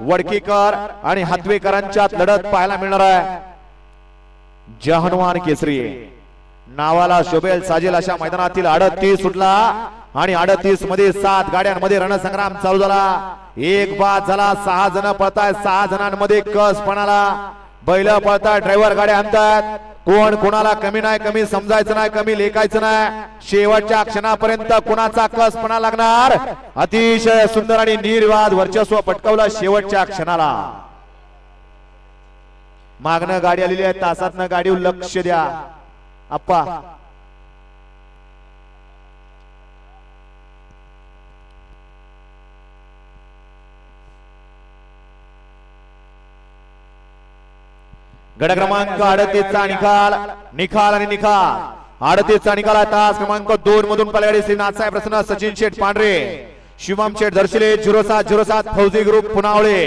वडकीकर आणि हातवेकरांच्यात लढत पाहायला मिळणार आहे. जहनवान केसरी. नावाला शोभेल साजेल अशा मैदानातील अडतीस सुटला आणि अडतीसमध्ये सात गाड्यांमध्ये रणसंग्राम चालू झाला. एक बाद झाला सहा जण पळताय सहा जणांमध्ये कस पणाला. बैल पळताय ड्रायव्हर गाड्या आणतात. कोण कोणाला कमी नाही कमी समजायचं नाही कमी लेखायचं नाही. शेवटच्या क्षणापर्यंत कुणाचा कसपणा लागणार? अतिशय सुंदर आणि निर्वाद वर्चस्व पटकवलं शेवटच्या क्षणाला. मागणं गाडी आलेली आहे तासातनं गाडीवर लक्ष द्या. अप्पा गड क्रमांक अडतीसचा निकाल. निकाल आणि निकाल. अडतीसचा निकाल आहे तास क्रमांक दोन मधून पलगाडी श्री नाथसाहेब प्रसन्न सचिन शेठ पांढरे. शिवम शेठ दर्शिले झिरो सात झिरो सात फौजी ग्रुप पुनावळे.